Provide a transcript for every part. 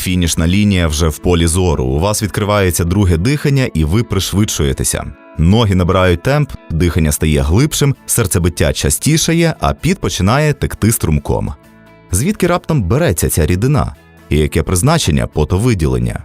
фінішна лінія вже в полі зору. У вас відкривається друге дихання, і ви пришвидшуєтеся. Ноги набирають темп, дихання стає глибшим, серцебиття частішає, а піт починає текти струмком. Звідки раптом береться ця рідина? І яке призначення потовиділення?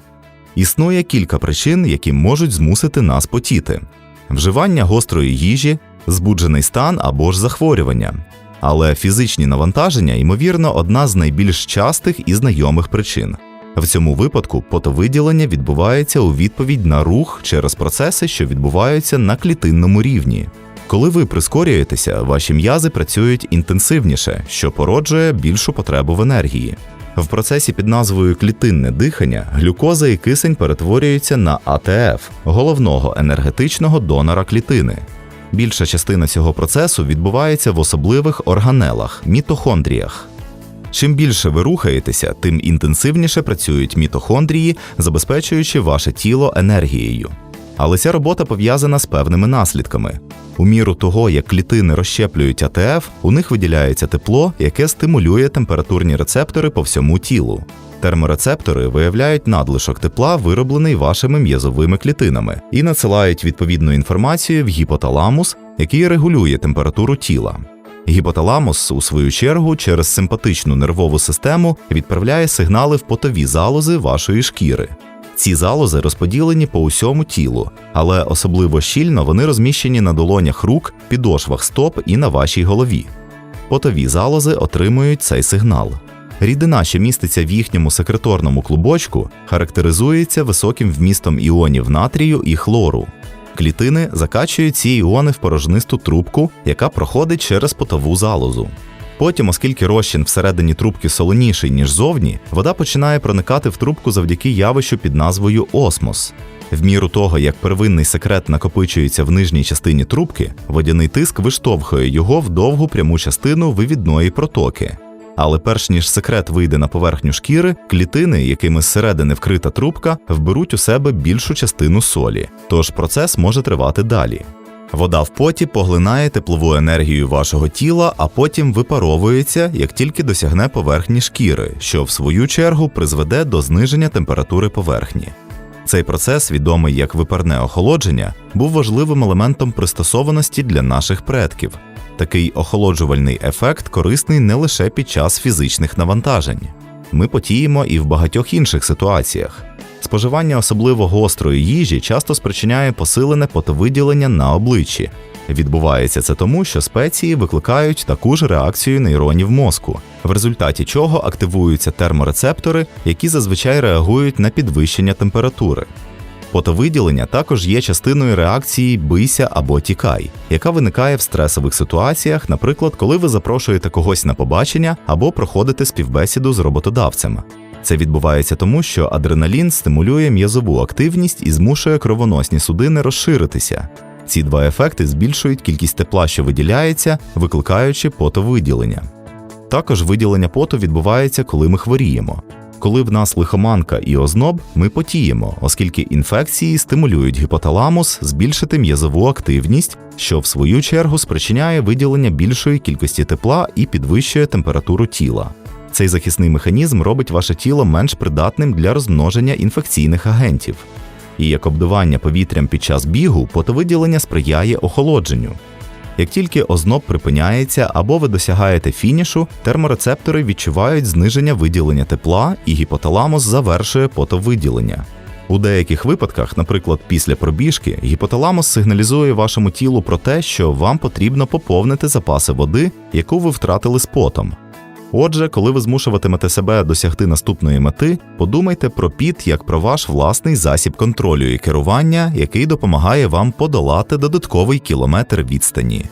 Існує кілька причин, які можуть змусити нас потіти: вживання гострої їжі, збуджений стан або ж захворювання. Але фізичні навантаження, ймовірно, одна з найбільш частих і знайомих причин. В цьому випадку потовиділення відбувається у відповідь на рух через процеси, що відбуваються на клітинному рівні. Коли ви прискорюєтеся, ваші м'язи працюють інтенсивніше, що породжує більшу потребу в енергії. В процесі під назвою клітинне дихання глюкоза і кисень перетворюються на АТФ головного енергетичного донора клітини. Більша частина цього процесу відбувається в особливих органелах мітохондріях. Чим більше ви рухаєтеся, тим інтенсивніше працюють мітохондрії, забезпечуючи ваше тіло енергією. Але ця робота пов'язана з певними наслідками. У міру того, як клітини розщеплюють АТФ, у них виділяється тепло, яке стимулює температурні рецептори по всьому тілу. Терморецептори виявляють надлишок тепла, вироблений вашими м'язовими клітинами, і надсилають відповідну інформацію в гіпоталамус, який регулює температуру тіла. Гіпоталамус, у свою чергу, через симпатичну нервову систему відправляє сигнали в потові залози вашої шкіри. Ці залози розподілені по усьому тілу, але особливо щільно вони розміщені на долонях рук, підошвах стоп і на вашій голові. Потові залози отримують цей сигнал. Рідина, що міститься в їхньому секреторному клубочку, характеризується високим вмістом іонів натрію і хлору. Клітини закачують ці іони в порожнисту трубку, яка проходить через потову залозу. Потім, оскільки розчин всередині трубки солоніший, ніж зовні, вода починає проникати в трубку завдяки явищу під назвою осмос. В міру того, як первинний секрет накопичується в нижній частині трубки, водяний тиск виштовхує його в довгу пряму частину вивідної протоки. Але перш ніж секрет вийде на поверхню шкіри, клітини, якими зсередини вкрита трубка, вберуть у себе більшу частину солі, тож процес може тривати далі. Вода в поті поглинає теплову енергію вашого тіла, а потім випаровується, як тільки досягне поверхні шкіри, що в свою чергу призведе до зниження температури поверхні. Цей процес, відомий як випарне охолодження, був важливим елементом пристосованості для наших предків. Такий охолоджувальний ефект корисний не лише під час фізичних навантажень. Ми потіємо і в багатьох інших ситуаціях. Споживання особливо гострої їжі часто спричиняє посилене потовиділення на обличчі. Відбувається це тому, що спеції викликають таку ж реакцію нейронів мозку, в результаті чого активуються терморецептори, які зазвичай реагують на підвищення температури. Потовиділення також є частиною реакції бийся або тікай, яка виникає в стресових ситуаціях, наприклад, коли ви запрошуєте когось на побачення або проходите співбесіду з роботодавцем. Це відбувається тому, що адреналін стимулює м'язову активність і змушує кровоносні судини розширитися. Ці два ефекти збільшують кількість тепла, що виділяється, викликаючи потовиділення. Також виділення поту відбувається, коли ми хворіємо. Коли в нас лихоманка і озноб, ми потіємо, оскільки інфекції стимулюють гіпоталамус збільшити м'язову активність, що в свою чергу спричиняє виділення більшої кількості тепла і підвищує температуру тіла. Цей захисний механізм робить ваше тіло менш придатним для розмноження інфекційних агентів. І як обдування повітрям під час бігу, потовиділення сприяє охолодженню. Як тільки озноб припиняється або ви досягаєте фінішу, терморецептори відчувають зниження виділення тепла, і гіпоталамус завершує потовиділення. У деяких випадках, наприклад, після пробіжки, гіпоталамус сигналізує вашому тілу про те, що вам потрібно поповнити запаси води, яку ви втратили з потом. Отже, коли ви змушуватимете себе досягти наступної мети, подумайте про піт як про ваш власний засіб контролю і керування, який допомагає вам подолати додатковий кілометр відстані.